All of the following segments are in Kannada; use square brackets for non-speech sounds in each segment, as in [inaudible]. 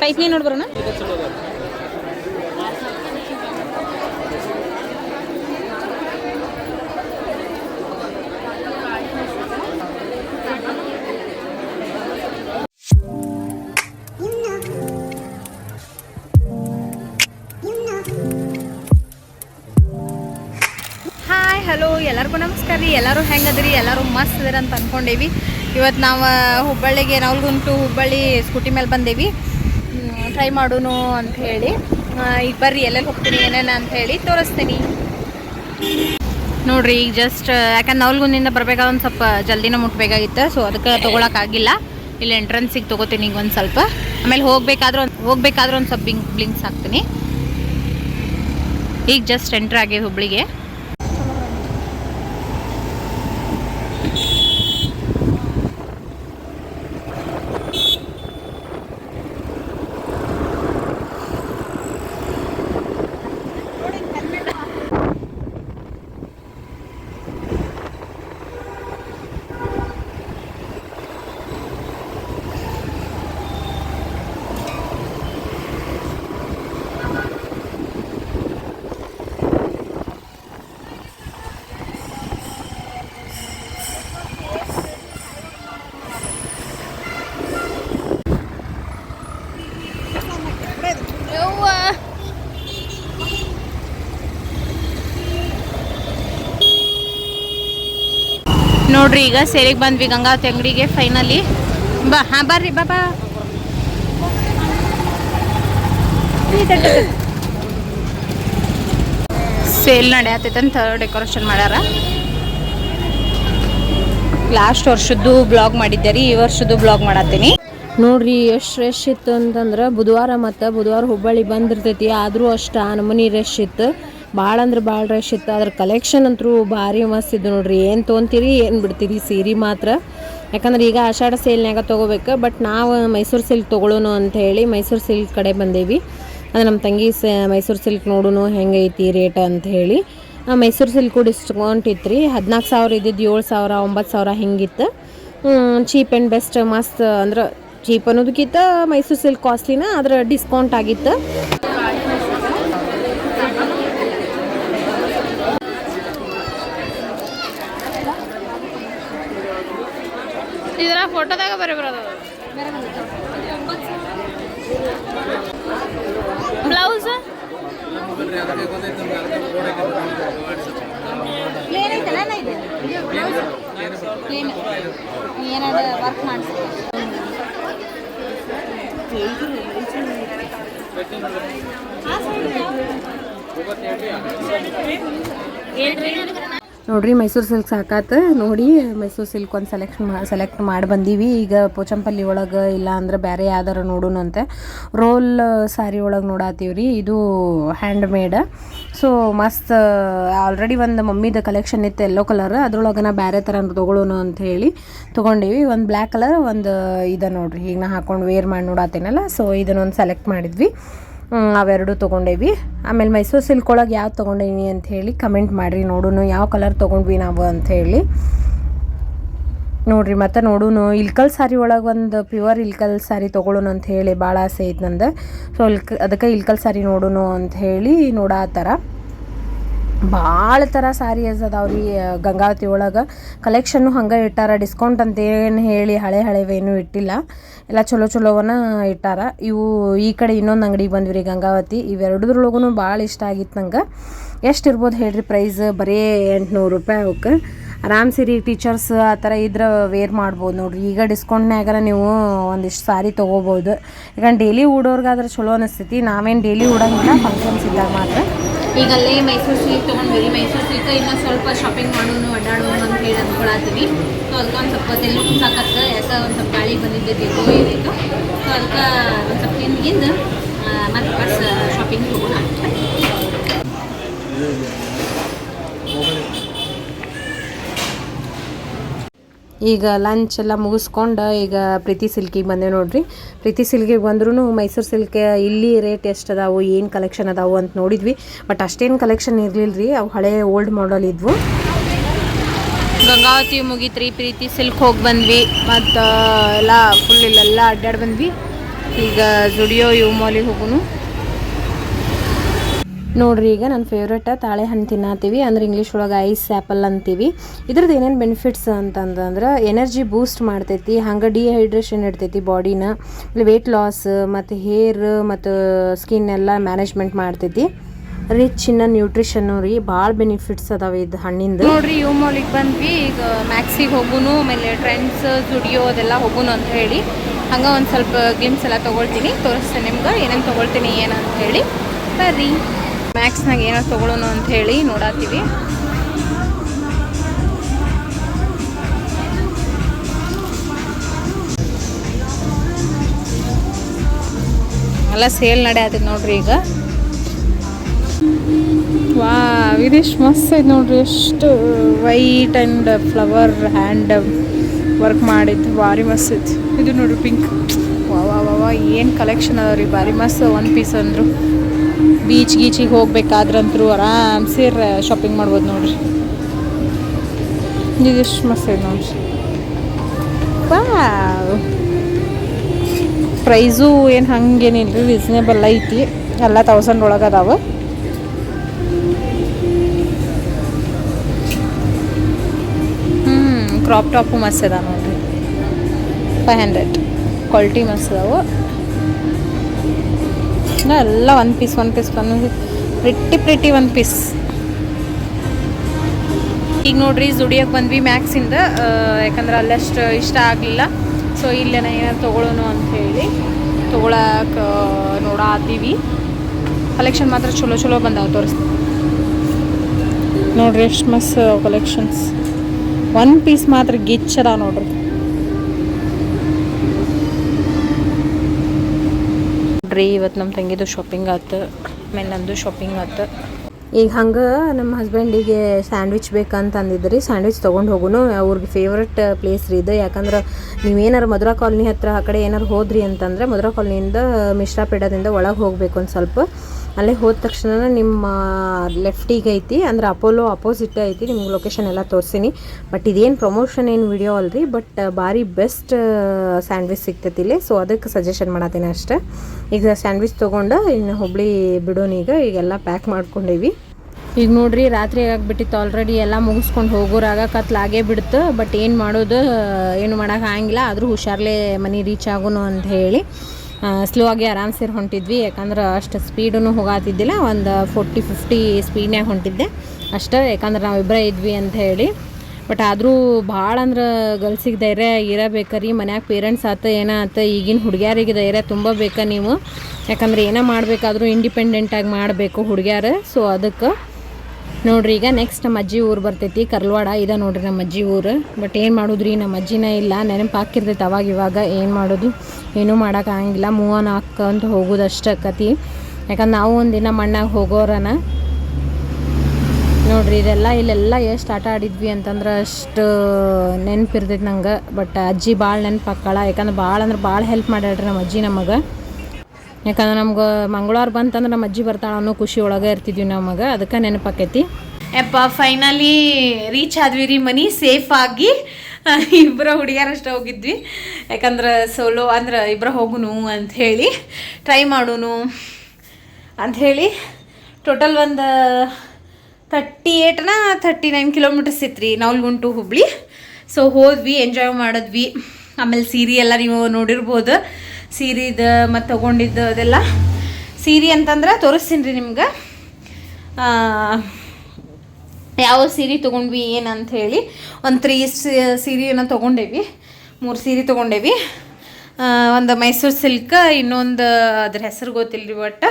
ಪೈಪ್ನಿ ನೋಡಿ ಎಲ್ಲರಿಗೂ ನಮಸ್ಕಾರ ರೀ. ಎಲ್ಲರೂ ಹೆಂಗದ್ರಿ? ಎಲ್ಲರೂ ಮಸ್ತ್ ಅದರ ಅಂತ ಅಂದ್ಕೊಂಡೇವಿ ಇವತ್ತು ನಾವು ಹುಬ್ಬಳ್ಳಿಗೆ ನವಲ್ಗುಂಟು ಹುಬ್ಬಳ್ಳಿ ಸ್ಕೂಟಿ ಮೇಲೆ ಬಂದೇವಿ. ಟ್ರೈ ಮಾಡೋನು ಅಂತ ಹೇಳಿ. ಈಗ ಬರ್ರಿ, ಎಲ್ಲೆಲ್ಲಿ ಹೋಗ್ತೀನಿ, ಏನೇನು ಅಂತ ಹೇಳಿ ತೋರಿಸ್ತೀನಿ. ನೋಡ್ರಿ, ಈಗ ಜಸ್ಟ್ ಯಾಕಂದ್ರೆ ನವಲ್ಗುಂದಿಂದ ಬರ್ಬೇಕಾದ್ರೆ ಒಂದು ಸ್ವಲ್ಪ ಜಲ್ದಿನ ಮುಟ್ಬೇಕಾಗಿತ್ತು. ಸೊ ಅದಕ್ಕೆ ತೊಗೊಳಕ್ಕಾಗಿಲ್ಲ ಇಲ್ಲಿ ಎಂಟ್ರೆನ್ಸಿಗೆ ತೊಗೋತೀನಿ ಈಗ ಒಂದು ಸ್ವಲ್ಪ. ಆಮೇಲೆ ಹೋಗ್ಬೇಕಾದ್ರೂ ಒಂದು, ಹೋಗ್ಬೇಕಾದ್ರೆ ಒಂದು ಸ್ವಲ್ಪ ಬ್ಲಿಂಕ್ಸ್ ಹಾಕ್ತೀನಿ. ಈಗ ಜಸ್ಟ್ ಎಂಟ್ರ್ ಆಗಿದೆ ಹುಬ್ಳಿಗೆ ನೋಡ್ರಿ, ಈಗ ಸೇರಿಗೆ ಬಂದ್ವಿ ಗಂಗಾವತಿ ಅಂಗಡಿಗೆ ಫೈನಲಿ ಬಾ, ಹಾ, ಬರ್ರಿ ಬಾಬಾ ಸೇಲ್ ನಡೆಯತ್ತೈತಂತ ಡೆಕೋರೇಷನ್ ಮಾಡ್ಯಾರ. ಲಾಸ್ಟ್ ವರ್ಷದ್ದು ಬ್ಲಾಗ್ ಮಾಡಿದ್ದೆ ರೀ, ಈ ವರ್ಷದ್ದು ಬ್ಲಾಗ್ ಮಾಡತ್ತೀನಿ. ನೋಡ್ರಿ, ಎಷ್ಟು ರಶ್ ಇತ್ತು ಅಂತಂದ್ರೆ, ಬುಧವಾರ ಮತ್ತು ಬುಧವಾರ ಹುಬ್ಬಳ್ಳಿ ಬಂದಿರ್ತೈತಿ, ಆದರೂ ಅಷ್ಟು ಆ ನಮೂನಿ ರಶ್ ಇತ್ತು. ಭಾಳ ಅಂದ್ರೆ ಭಾಳ ರಶ್ ಇತ್ತು. ಅದ್ರ ಕಲೆಕ್ಷನ್ ಅಂತೂ ಭಾರಿ ಮಸ್ತ್ ಇದ್ದು ನೋಡ್ರಿ. ಏನು ತೊಗೊಂತೀರಿ, ಏನು ಬಿಡ್ತೀರಿ? ಸೀರೆ ಮಾತ್ರ. ಯಾಕಂದ್ರೆ ಈಗ ಆಷಾಢ ಸೇಲ್ನ್ಯಾಗ ತೊಗೋಬೇಕು. ಬಟ್ ನಾವು ಮೈಸೂರು ಸಿಲ್ಕ್ ತೊಗೊಳೋನು ಅಂತ ಹೇಳಿ ಮೈಸೂರು ಸಿಲ್ಕ್ ಕಡೆ ಬಂದೇವಿ. ಅದು ನಮ್ಮ ತಂಗಿ ಸ, ಮೈಸೂರು ಸಿಲ್ಕ್ ನೋಡೋನು ಹೆಂಗೈತಿ ರೇಟ್ ಅಂತ ಹೇಳಿ. ಮೈಸೂರು ಸಿಲ್ಕು ಡಿಸ್ಕೌಂಟ್ ಇತ್ತು ರೀ ಹದಿನಾಲ್ಕು ಸಾವಿರ ಇದ್ದಿದ್ದು ಏಳು ಸಾವಿರ, ಒಂಬತ್ತು ಸಾವಿರ ಹಿಂಗಿತ್ತು ಚೀಪ್ ಆ್ಯಂಡ್ ಬೆಸ್ಟ್ ಮಸ್ತ್ ಅಂದ್ರೆ ಚೀಪ್ ಅನ್ನೋದಕ್ಕಿಂತ ಮೈಸೂರು ಸಿಲ್ಕ್ ಕಾಸ್ಟ್ಲಿನ ಅದ್ರ ಡಿಸ್ಕೌಂಟ್ ಆಗಿತ್ತು ಇದರ ಫೋಟೋದಾಗ ಬರೀ ಬರೋದು? ಬ್ಲೌಸ್? ಪ್ಲೇನ್ ಐತಲ್ಲ ಇದು? ಪ್ಲೇನ್ ಏನಾದ್ರು ವರ್ಕ್ ಮಾಡಿಸಿ ನೋಡ್ರಿ ಮೈಸೂರು ಸಿಲ್ಕ್ ಸಾಕಾತ. ನೋಡಿ ಮೈಸೂರು ಸಿಲ್ಕ್ ಒಂದು ಸೆಲೆಕ್ಷನ್ ಮಾ ಸೆಲೆಕ್ಟ್ ಮಾಡಿ ಬಂದೀವಿ. ಈಗ ಪೋಚಂಪಲ್ಲಿ ಒಳಗೆ ಇಲ್ಲ ಅಂದ್ರೆ ಬೇರೆ ಯಾವ್ದಾರ ನೋಡೋಣ ಅಂತ. ರೋಲ್ ಸಾರಿ ಒಳಗೆ ನೋಡಾತೀವಿ ರೀ ಇದು ಹ್ಯಾಂಡ್ ಮೇಡ್ ಸೊ ಮಸ್ತ್ ಆಲ್ರೆಡಿ ಒಂದು ಮಮ್ಮಿದು ಕಲೆಕ್ಷನ್ ಇತ್ತು ಎಲ್ಲೋ ಕಲರ್ ಅದ್ರೊಳಗೆ ನಾ ಬೇರೆ ಥರ ತೊಗೊಳೋಣ ಅಂತ ಹೇಳಿ ತೊಗೊಂಡೀವಿ. ಒಂದು ಬ್ಲ್ಯಾಕ್ ಕಲರ್ ಒಂದು ಇದೆ ನೋಡಿರಿ. ಈಗ ನಾ ಹಾಕೊಂಡು ವೇರ್ ಮಾಡಿ ನೋಡತ್ತೇನಲ್ಲ ಸೊ ಇದನ್ನೊಂದು ಸೆಲೆಕ್ಟ್ ಮಾಡಿದ್ವಿ. ಅವೆರಡು ತೊಗೊಂಡೇವಿ. ಆಮೇಲೆ ಮೈಸೂರು ಸಿಲ್ಕ್ ಒಳಗೆ ಯಾವ್ದು ತೊಗೊಂಡೇವಿ ಅಂತ ಹೇಳಿ ಕಮೆಂಟ್ ಮಾಡಿರಿ. ನೋಡೋಣ ಯಾವ ಕಲರ್ ತೊಗೊಂಡ್ವಿ ನಾವು ಅಂತ ಹೇಳಿ. ನೋಡ್ರಿ, ಮತ್ತೆ ನೋಡೋಣ ಇಲ್ಕಲ್ ಸಾರಿ ಒಳಗೆ ಒಂದು ಪ್ಯೂರ್ ಇಲ್ಕಲ್ ಸಾರಿ ತೊಗೊಳ್ಳೋಣ ಅಂತ ಹೇಳಿ ಭಾಳ ಆಸೆ ಐತೆ ನಂದು. ಸೊ ಇಲ್ಕ, ಅದಕ್ಕೆ ಇಲ್ಕಲ್ ಸಾರಿ ನೋಡೋಣ ಅಂತ ಹೇಳಿ ನೋಡಾತ್ತಾರ ಭಾಳ ಥರ ಅದಾವ ರೀ ಗಂಗಾವತಿ ಒಳಗೆ. ಕಲೆಕ್ಷನ್ನು ಹಂಗೆ ಇಟ್ಟಾರ ಡಿಸ್ಕೌಂಟ್ ಅಂತ ಏನು ಹೇಳಿ ಹಳೆ ಹಳೆವೇನು ಇಟ್ಟಿಲ್ಲ. ಎಲ್ಲ ಚಲೋ ಚಲೋವನ್ನ ಇಟ್ಟಾರ. ಇವು ಈ ಕಡೆ ಇನ್ನೊಂದು ಅಂಗಡಿಗೆ ಬಂದ್ವಿ ರೀ, ಗಂಗಾವತಿ. ಇವೆರಡದ್ರೊಳಗೂ ಭಾಳ ಇಷ್ಟ ಆಗಿತ್ತು ನಂಗೆ. ಎಷ್ಟು ಇರ್ಬೋದು ಹೇಳ್ರಿ ಪ್ರೈಸ್ ಬರೀ ಎಂಟುನೂರು ರೂಪಾಯಿ ಅವಕ್ಕೆ ಆರಾಮ್ ಸಿರಿ ಟೀಚರ್ಸ್ ಆ ಥರ ಇದ್ರೆ ವೇರ್ ಮಾಡ್ಬೋದು ನೋಡ್ರಿ. ಈಗ ಡಿಸ್ಕೌಂಟ್ನಾಗಾರ ನೀವು ಒಂದಿಷ್ಟು ಸಾರಿ ತೊಗೋಬೋದು. ಯಾಕಂದ್ರೆ ಡೈಲಿ ಉಡೋರ್ಗಾದ್ರೆ ಚಲೋ ಅನಿಸ್ತೈತಿ. ನಾವೇನು ಡೈಲಿ ಉಡಂಗಿಲ್ಲ ಫಂಕ್ಷನ್ಸ್ ಇದ್ದಾಗ ಮಾತ್ರ. ಈಗ ಅಲ್ಲೇ ಮೈಸೂರು ಸ್ವೀಟ್ ತೊಗೊಂಡ್ವಿ ಮೈಸೂರು ಸ್ವೀಟ್ ಇನ್ನೂ ಸ್ವಲ್ಪ ಶಾಪಿಂಗ್ ಮಾಡೋಣ, ಅಡ್ಡಾಡೋಣ ಅಂತ ಹೇಳಿ ಅಂದ್ಕೊಳತ್ತೀವಿ ಸೊ ಅದಕ್ಕೆ ಒಂದು ಸ್ವಲ್ಪ ತೆಲ್ಲು ಸಾಕತ್ತ ಯಾಕೆ ಒಂದು ಸ್ವಲ್ಪ ಗಾಳಿ ಬಂದಿದ್ದೈತಿ ಬೇಕು ಏನಾಯಿತು ಸೊ ಅದಕ್ಕೆ ಒಂದು ಸ್ವಲ್ಪ ತಿಂದಿಂದು ಮತ್ತೆ ಶಾಪಿಂಗ್ ಹೋಗೋಣ ಈಗ ಲಂಚ್ ಎಲ್ಲ ಮುಗಿಸ್ಕೊಂಡು ಈಗ ಪ್ರೀತಿ ಸಿಲ್ಕಿಗೆ ಬಂದೆ ನೋಡ್ರಿ. ಪ್ರೀತಿ ಸಿಲ್ಕಿಗೆ ಬಂದ್ರೂ ಮೈಸೂರು ಸಿಲ್ಕ್ ಇಲ್ಲಿ ರೇಟ್ ಎಷ್ಟು ಅದಾವು ಏನು ಕಲೆಕ್ಷನ್ ಅದಾವು ಅಂತ ನೋಡಿದ್ವಿ. ಬಟ್ ಅಷ್ಟೇನು ಕಲೆಕ್ಷನ್ ಇರಲಿಲ್ಲ ರೀ ಅವು ಹಳೆ ಓಲ್ಡ್ ಮಾಡಲ್ ಇದ್ವು. ಗಂಗಾವತಿ ಮುಗಿತ್ರಿ, ಪ್ರೀತಿ ಸಿಲ್ಕ್ ಹೋಗಿ ಬಂದ್ವಿ. ಮತ್ತು ಎಲ್ಲ ಫುಲ್ ಇಲ್ಲೆಲ್ಲ ಅಡ್ಡಾಡಿ ಬಂದ್ವಿ. ಈಗ ಜುಡಿಯೋ ಯು ಮಾಲಿಗೆ ಹೋಗುನು. ನೋಡ್ರಿ, ಈಗ ನನ್ನ ಫೇವ್ರೇಟ ತಾಳೆ ಹಣ್ಣು ತಿನ್ನತ್ತೀವಿ ಅಂದ್ರೆ ಇಂಗ್ಲೀಷ್ ಒಳಗೆ ಐಸ್ ಆ್ಯಪಲ್ ಅಂತೀವಿ. ಇದ್ರದ್ದು ಏನೇನು ಬೆನಿಫಿಟ್ಸ್ ಅಂತಂದ್ರೆ ಎನರ್ಜಿ ಬೂಸ್ಟ್ ಮಾಡ್ತೈತಿ ಹಂಗೆ ಡಿಹೈಡ್ರೇಷನ್ ಇಡ್ತೈತಿ ಬಾಡಿನ ವೆಯ್ಟ್ ಲಾಸ್ ಮತ್ತು ಹೇರ್ ಮತ್ತು ಸ್ಕಿನ್ ಎಲ್ಲ ಮ್ಯಾನೇಜ್ಮೆಂಟ್ ಮಾಡ್ತೈತಿ. ರಿಚ್ ಇನ್ನ ನ್ಯೂಟ್ರಿಷನ್ ರೀ, ಭಾಳ ಬೆನಿಫಿಟ್ಸ್ ಅದಾವೆ ಇದು ಹಣ್ಣಿಂದ. ನೋಡ್ರಿ ಯು ಮಾಲಿಗೆ ಬಂದ್ವಿ, ಈಗ ಮ್ಯಾಕ್ಸಿಗೆ ಹೋಗುನು, ಆಮೇಲೆ ಟ್ರೆಂಡ್ಸ್ ಜುಡಿಯೋ ಅದೆಲ್ಲ ಹೋಗುನು ಅಂತ ಹೇಳಿ. ಹಂಗೆ ಒಂದು ಸ್ವಲ್ಪ ಗ್ಲಿಮ್ಸ್ ಎಲ್ಲ ತೊಗೊಳ್ತೀನಿ, ತೋರಿಸ್ತೇನೆ ನಿಮ್ಗೆ, ಏನೇನು ತೊಗೊಳ್ತೀನಿ ಏನಂತ ಹೇಳಿ. ಬರ್ರಿ. ಮ್ಯಾಕ್ಸ್ನಾಗ ಏನೋ ತೊಗೊಳೋಣ ಅಂತ ಹೇಳಿ ನೋಡಾತೀವಿ ಎಲ್ಲ ಸೇಲ್ ನಡೆಯತ್ತೈತೆ ನೋಡ್ರಿ ಈಗ. ವಾ ವಿದೇಶ್ ಮಸ್ತ್ ಐತೆ ನೋಡ್ರಿ. ಎಷ್ಟು white and flower hand work ಮಾಡಿದ್ದು. ಭಾರಿ ಮಸ್ತ್ ಐತಿ. ಇದು ನೋಡ್ರಿ ಪಿಂಕ್ ವಾ ವಾ ವಾ ಏನು ಕಲೆಕ್ಷನ್ ಅದಾವ್ರಿ ಭಾರಿ ಮಸ್ತ್ ಒನ್ ಪೀಸ್ ಅಂದರು. ಬೀಚ್ ಗೀಚಿಗೆ ಹೋಗ್ಬೇಕಾದ್ರಂತರೂ ಆರಾಮ್ಸೆ ಶಾಪಿಂಗ್ ಮಾಡ್ಬೋದು ನೋಡ್ರಿ. ಇದಿಷ್ಟು ಮಸ್ತ್ ಐತೆ ನೋಡ್ರಿ. ಪ್ರೈಸು ಏನು ಹಂಗೇನಿಲ್ಲ ರೀ ರೀಸ್ನೇಬಲ್ ಐತಿ. ಎಲ್ಲ ತೌಸಂಡ್ ಒಳಗೆ ಅದಾವೆ. ಹ್ಞೂ ಕ್ರಾಪ್ ಟಾಪು ಮಸ್ತ್ ಅದ ನೋಡ್ರಿ. ಫೈವ್ ಹಂಡ್ರೆಡ್ ಕ್ವಾಲಿಟಿ ಮಸ್ತ್ ಅದಾವು. ಇನ್ನು ಎಲ್ಲ one piece one piece one pretty pretty one piece ಈಗ ನೋಡ್ರಿ ದುಡಿಯೋಕೆ ಬಂದ್ವಿ ಮ್ಯಾಕ್ಸಿಂದ ಯಾಕಂದ್ರೆ ಅಲ್ಲಷ್ಟು ಇಷ್ಟ ಆಗಲಿಲ್ಲ. ಸೊ ಇಲ್ಲೇನ ಏನಾರು ತೊಗೊಳೋನು ಅಂತ ಹೇಳಿ ತೊಗೊಳಕ್ಕೆ ನೋಡಾತೀವಿ ಕಲೆಕ್ಷನ್ ಮಾತ್ರ ಚಲೋ ಚಲೋ ಬಂದಾವ ತೋರಿಸ್ತೀನಿ. ನೋಡ್ರಿ, ಎಷ್ಟು ಮಸ್ತ್ ಕಲೆಕ್ಷನ್ಸ್ ಒನ್ ಪೀಸ್ ಮಾತ್ರ ಗಿಚ್ಚದ ನೋಡ್ರಿ. ನೋಡ್ರಿ ಇವತ್ತು ನಮ್ಮ ತಂಗಿದು ಶಾಪಿಂಗ್ ಆತು, ಆಮೇಲೆ ನಂದು ಶಾಪಿಂಗ್ ಆತು. ಈಗ ಹಂಗೆ ನಮ್ಮ ಹಸ್ಬೆಂಡಿಗೆ ಸ್ಯಾಂಡ್ವಿಚ್ ಬೇಕಂತ ಅಂದಿದ್ರಿ ಸ್ಯಾಂಡ್ವಿಚ್ ತೊಗೊಂಡು ಹೋಗುನು, ಅವ್ರಿಗೆ ಫೇವ್ರೆಟ್ ಪ್ಲೇಸ್ ರೀ ಇದು. ಯಾಕಂದ್ರೆ ನೀವೇನಾರು ಮಧುರಾ ಕಾಲನಿ ಹತ್ರ ಆ ಕಡೆ ಏನಾರು ಹೋದ್ರಿ ಅಂತಂದ್ರೆ ಮಧುರಾ ಕಾಲೋನಿಯಿಂದ ಮಿಶ್ರಾ ಪೇಡದಿಂದ ಒಳಗೆ ಹೋಗ್ಬೇಕು ಒಂದು ಸ್ವಲ್ಪ. ಅಲ್ಲೇ ಹೋದ ತಕ್ಷಣ ನಿಮ್ಮ ಲೆಫ್ಟಿಗೆ ಐತಿ, ಅಂದ್ರೆ ಅಪೋಲೋ ಅಪೋಸಿಟ್ ಐತಿ, ನಿಮ್ಗೆ ಲೊಕೇಶನ್ ಎಲ್ಲ ತೋರಿಸಿನಿ. ಬಟ್ ಇದೇನು ಪ್ರಮೋಷನ್ ಏನು ವಿಡಿಯೋ ಅಲ್ರಿ ಬಟ್ ಭಾರಿ ಬೆಸ್ಟ್ ಸ್ಯಾಂಡ್ವಿಚ್ ಸಿಗ್ತೈತಿ ಇಲ್ಲಿ. ಸೊ ಅದಕ್ಕೆ ಸಜೆಷನ್ ಮಾಡತ್ತೀನಿ ಅಷ್ಟೇ. ಈಗ ಸ್ಯಾಂಡ್ವಿಚ್ ತೊಗೊಂಡು ಇನ್ನು ಹುಬ್ಳಿ ಬಿಡೋನೀಗ ಈಗೆಲ್ಲ ಪ್ಯಾಕ್ ಮಾಡ್ಕೊಂಡೀವಿ. ಈಗ ನೋಡ್ರಿ, ರಾತ್ರಿ ಆಗಿಬಿಟ್ಟಿತ್ತು ಆಲ್ರೆಡಿ ಎಲ್ಲ ಮುಗಿಸ್ಕೊಂಡು ಹೋಗೋರಾಗ ಕತ್ಲಾಗೇ ಬಿಡ್ತು. ಬಟ್ ಏನು ಮಾಡೋದು ಏನು ಮಾಡೋಕೆ ಆಗಂಗಿಲ್ಲ. ಆದರೂ ಹುಷಾರ್ಲೆ ಮನೆ ರೀಚ್ ಆಗೋನು ಅಂತ ಹೇಳಿ. ಸ್ಲೋ ಆಗಿ ಆರಾಮ್ಸೆ ಹೊಂಟಿದ್ವಿ, ಯಾಕಂದ್ರೆ ಅಷ್ಟು ಸ್ಪೀಡೂ ಹೋಗಾತಿದ್ದಿಲ್ಲ, ಒಂದು ಫೋರ್ಟಿ, ಫಿಫ್ಟಿ ಸ್ಪೀಡ್ನಾಗ ಹೊಂಟಿದ್ದೆ. ಅಷ್ಟೇ, ಯಾಕಂದ್ರೆ ನಾವಿಬ್ಬರೇ ಇದ್ವಿ ಅಂತ ಹೇಳಿ. ಬಟ್ ಆದರೂ ಭಾಳ ಅಂದ್ರೆ ಗರ್ಲ್ಸಿಗೆ ಧೈರ್ಯ ಇರಬೇಕ್ರಿ ಮನ್ಯಾಗ ಪೇರೆಂಟ್ಸ್ ಆತ, ಏನೋ ಆತ, ಈಗಿನ ಹುಡುಗ್ಯಾರಿಗೆ ಧೈರ್ಯ ತುಂಬ ಬೇಕಾ ನೀವು? ಯಾಕಂದ್ರೆ ಏನೋ ಮಾಡಬೇಕಾದ್ರೂ ಇಂಡಿಪೆಂಡೆಂಟಾಗಿ ಮಾಡಬೇಕು ಹುಡುಗ್ಯಾರು ಸೊ ಅದಕ್ಕೆ ನೋಡ್ರಿ, ಈಗ ನೆಕ್ಸ್ಟ್ ನಮ್ಮ ಅಜ್ಜಿ ಊರು ಬರ್ತೈತಿ, ಕರ್ಲ್ವಾಡ. ಇದೆ ನೋಡ್ರಿ ನಮ್ಮ ಅಜ್ಜಿ ಊರು. ಬಟ್ ಏನು ಮಾಡೋದ್ರಿ, ನಮ್ಮ ಅಜ್ಜಿನ ಇಲ್ಲ, ನೆನಪು ಹಾಕಿರ್ತೈತೆ ಅವಾಗ ಇವಾಗ ಏನು ಮಾಡೋದು, ಏನೂ ಮಾಡೋಕ್ಕಾಗಂಗಿಲ್ಲ ಮೂವನ್ ಹಾಕ್ಕೊಂತ ಹೋಗೋದು ಅಷ್ಟೇ ಕತಿ ಯಾಕಂದ್ರೆ ನಾವು ಒಂದಿನ ಮಣ್ಣಾಗ ಹೋಗೋರನ. ನೋಡ್ರಿ, ಇದೆಲ್ಲ ಇಲ್ಲೆಲ್ಲ ಎಷ್ಟು ಆಟ ಆಡಿದ್ವಿ ಅಂತಂದ್ರೆ ಅಷ್ಟು ನೆನಪಿರ್ತೈತೆ ನಂಗೆ. ಬಟ್ ಅಜ್ಜಿ ಭಾಳ ನೆನಪು ಹಾಕಳ ಯಾಕಂದ್ರೆ ಭಾಳ ಅಂದ್ರೆ ಭಾಳ ಹೆಲ್ಪ್ ಮಾಡ್ಯಾಳ್ರಿ ನಮ್ಮ ಅಜ್ಜಿ ನಮಗೆ. ಯಾಕಂದ್ರೆ ನಮ್ಗೆ ಮಂಗಳವಾರ ಬಂತಂದ್ರೆ ನಮ್ಮ ಅಜ್ಜಿ ಬರ್ತಾಳ ಅನ್ನೋ ಖುಷಿ ಒಳಗೆ ಇರ್ತಿದ್ವಿ ನಮಗೆ ಅದಕ್ಕೆ ನೆನಪಾಕೈತಿ. ಯಪ್ಪ ಫೈನಲಿ ರೀಚ್ ಆದ್ವಿ ರೀ ಮನಿ ಸೇಫ್ ಆಗಿ. [laughs] ಇಬ್ಬರ ಹುಡುಗಿಯರಷ್ಟೇ ಹೋಗಿದ್ವಿ. ಯಾಕಂದ್ರೆ ಸೋಲೋ ಅಂದ್ರೆ ಇಬ್ಬರ ಹೋಗುನು ಅಂತ ಹೇಳಿ ಟ್ರೈ ಮಾಡೋನು ಅಂಥೇಳಿ ಟೋಟಲ್ ಒಂದು ತರ್ಟಿ ಏಟ್ನ ತರ್ಟಿ ನೈನ್ ಕಿಲೋಮೀಟರ್ಸ್ ಇತ್ತು ರೀ ಗುಂಟು ಹುಬ್ಳಿ. ಸೊ ಹೋದ್ವಿ ಎಂಜಾಯ್ ಮಾಡಿದ್ವಿ. ಆಮೇಲೆ ಸೀರೆ ಎಲ್ಲ ನೀವು ನೋಡಿರ್ಬೋದು. ಸೀರೆದು ಮತ್ತು ತೊಗೊಂಡಿದ್ದು ಅದೆಲ್ಲ. ಸೀರೆ ಅಂತಂದ್ರೆ ತೋರಿಸ್ತೀನಿ ರೀ ನಿಮ್ಗೆ. ಯಾವ ಸೀರೆ ತೊಗೊಂಡ್ವಿ ಏನಂತ ಹೇಳಿ. ಒಂದು ತ್ರೀ ಸೀರೆಯನ್ನು ತೊಗೊಂಡೇವಿ. ಮೂರು ಸೀರೆ ತೊಗೊಂಡೇವಿ. ಒಂದು ಮೈಸೂರು ಸಿಲ್ಕ್, ಇನ್ನೊಂದು ಅದ್ರ ಹೆಸರು ಗೊತ್ತಿಲ್ಲ ರೀ ಒಟ್ಟು.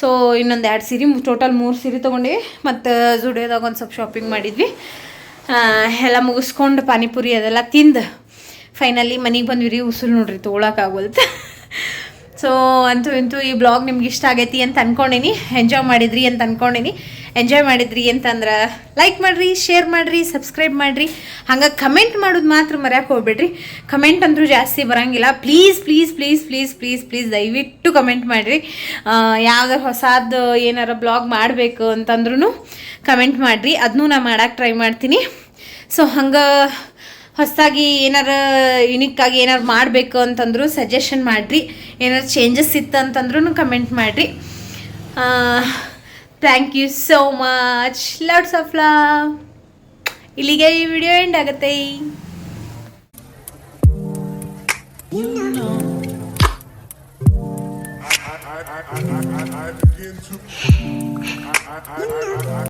ಸೊ ಇನ್ನೊಂದು ಎರಡು ಸೀರೆ ಟೋಟಲ್ ಮೂರು ಸೀರೆ ತೊಗೊಂಡೇವಿ. ಮತ್ತು ಜುಡಿಯೋದಾಗ ಒಂದು ಸ್ವಲ್ಪ ಶಾಪಿಂಗ್ ಮಾಡಿದ್ವಿ. ಎಲ್ಲ ಮುಗಿಸ್ಕೊಂಡು ಪಾನಿಪುರಿ ಅದೆಲ್ಲ ತಿಂದು ಫೈನಲಿ ಮನೆಗೆ ಬಂದ್ವಿ ರೀ ಉಸಿರು ನೋಡ್ರಿ ತೊಗೊಳಕ್ಕಾಗೋಲ್ತು ಸೊ ಅಂತೂ ಇಂತೂ ಈ ಬ್ಲಾಗ್ ನಿಮ್ಗೆ ಇಷ್ಟ ಆಗೈತಿ ಅಂತ ಅನ್ಕೊಂಡಿನಿ. ಎಂಜಾಯ್ ಮಾಡಿದ್ರಿ ಅಂತ ಅನ್ಕೊಂಡಿನಿ. ಎಂಜಾಯ್ ಮಾಡಿದ್ರಿ ಅಂತಂದ್ರೆ ಲೈಕ್ ಮಾಡಿರಿ ಶೇರ್ ಮಾಡಿರಿ ಸಬ್ಸ್ಕ್ರೈಬ್ ಮಾಡಿರಿ. ಹಂಗೆ ಕಮೆಂಟ್ ಮಾಡೋದು ಮಾತ್ರ ಮರ್ಯಾಕೆ ಹೋಗ್ಬೇಡ್ರಿ. ಕಮೆಂಟ್ ಅಂದರೂ ಜಾಸ್ತಿ ಬರೋಂಗಿಲ್ಲ. Please please please please please please ದಯವಿಟ್ಟು ಕಮೆಂಟ್ ಮಾಡಿರಿ. ಯಾವ್ದಾರು ಹೊಸದು ಏನಾರ ಬ್ಲಾಗ್ ಮಾಡಬೇಕು ಅಂತಂದ್ರೂ ಕಮೆಂಟ್ ಮಾಡಿರಿ. ಅದನ್ನೂ ನಾ ಮಾಡೋಕ್ಕೆ ಟ್ರೈ ಮಾಡ್ತೀನಿ. ಸೊ ಹಂಗೆ ಹೊಸದಾಗಿ ಏನಾರ ಯುನಿಕ್ ಆಗಿ ಏನಾರು ಮಾಡಬೇಕು ಅಂತಂದ್ರು ಸಜೆಷನ್ ಮಾಡಿರಿ. ಏನಾರು ಚೇಂಜಸ್ ಇತ್ತು ಅಂತಂದ್ರೂ ಕಮೆಂಟ್ ಮಾಡಿರಿ. Thank you so much lots of love ಇಲ್ಲಿಗೆ ಈ ವಿಡಿಯೋ ಎಂಡ್ ಆಗುತ್ತೆ. I begin to